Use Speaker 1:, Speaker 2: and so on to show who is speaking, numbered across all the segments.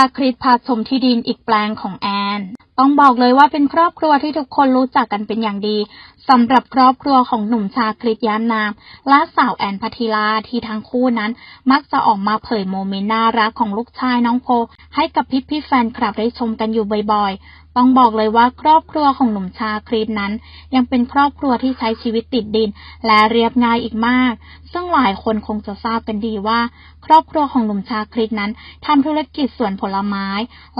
Speaker 1: าคริตพาชมที่ดินอีกแปลงของแอน ต้องบอกเลยว่าเป็นครอบครัวที่ทุกคนรู้จักกันเป็นอย่างดีสำหรับครอบครัวของหนุ่มชาคริตย้มนาม และสาวแอนพัทิลาที่ทั้งคู่นั้น มักจะออกมาเผยโมเมนต์น่ารักของลูกชายน้องโพให้กับพี่พี่ๆแฟนคลับได้ชมกันอยู่บ่อยๆ ต้องบอกเลยว่าครอบครัวของหนุ่มชาคริตนั้น ยังเป็นครอบครัวที่ใช้ชีวิตติดดิน และเรียบง่ายอีกมาก ซึ่งหลายคนคงจะทราบกันดีว่า ครอบครัวของหนุ่มชาคริตนั้นทำธุรกิจสวนผลไม้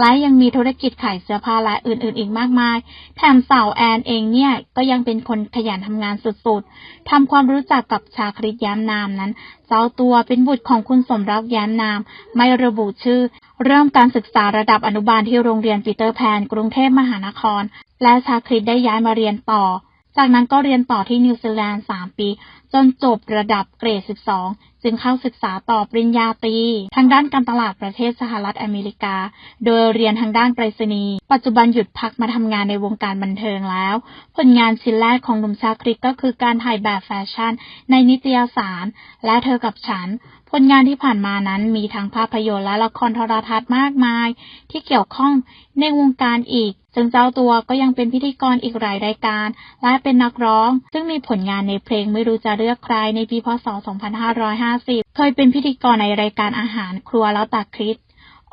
Speaker 1: และยังมีธุรกิจขายเสื้อผ้าและอื่นๆ อีกมากมาย แถมสาวแอนเองเนี่ยก็ยังเป็นคนขยันทำงานสุดๆทำความรู้จักกับชาคริตย้มนามนั้น เจ้าตัวเป็นบุตรของคุณสมรักย้มนาม ไม่ระบุชื่อเริ่มการศึกษาระดับอนุบาลที่โรงเรียนปีเตอร์แพนกรุงเทพมหานคร และชาคริตได้ย้ายมาเรียนต่อ จากนั้นก็เรียนต่อที่นิวซีแลนด์ 3 ปี จนจบระดับเกรด 12 จึงเข้าศึกษาต่อปริญญาตรีทางด้านการตลาดประเทศสหรัฐอเมริกา โดยเรียนทางด้านไปรษณีย์ปัจจุบันหยุดพักมาทำงานในวงการบันเทิงแล้ว ผลงานชิ้นแรกของหนุ่มชาคริตก็คือการถ่ายแบบแฟชั่น ในนิตยสาร และเธอกับฉัน ผลงานที่ผ่านมานั้นมีทั้งภาพยนตร์และละครโทรทัศน์มากมาย ที่เกี่ยวข้องในวงการอีกซึ่งเจ้าตัวก็ยังเป็นพิธีกรอีกหลายรายการ และเป็นนักร้อง ซึ่งมีผลงานในเพลงไม่รู้จะเลือกใครในปีพศ 2550 เคยเป็นพิธีกรในรายการอาหารครัวแล้วตาคริส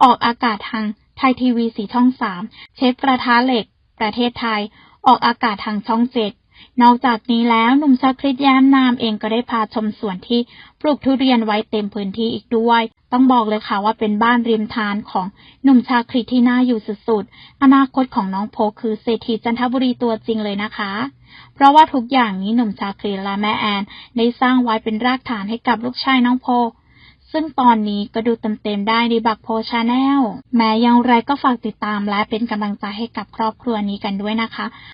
Speaker 1: ออกอากาศทางไทยทีวีสีช่อง 3 เชฟกระทะเหล็ก ประเทศไทย ออกอากาศทางช่อง7 นอกจากนี้แล้วหนุ่มชาคริตแย้มนามเองก็ได้พาชมสวนที่ปลูกทุเรียนไว้เต็มพื้นที่อีกด้วย ต้องบอกเลยค่ะว่าเป็นบ้านริมทานของหนุ่มชาคริตที่น่าอยู่สุดๆ อนาคตของน้องโพคือเศรษฐีจันทบุรีตัวจริงเลยนะคะ เพราะว่าทุกอย่างนี้หนุ่มชาคริตและแม่แอนได้สร้างไว้เป็นรากฐานให้กับลูกชายน้องโพซึ่งตอนนี้ก็ดูเต็มๆได้ในบักโพชาแนล แม้ย่างไรก็ฝากติดตามและเป็นกำลังใจให้กับครอบครัวนี้กันด้วยนะคะ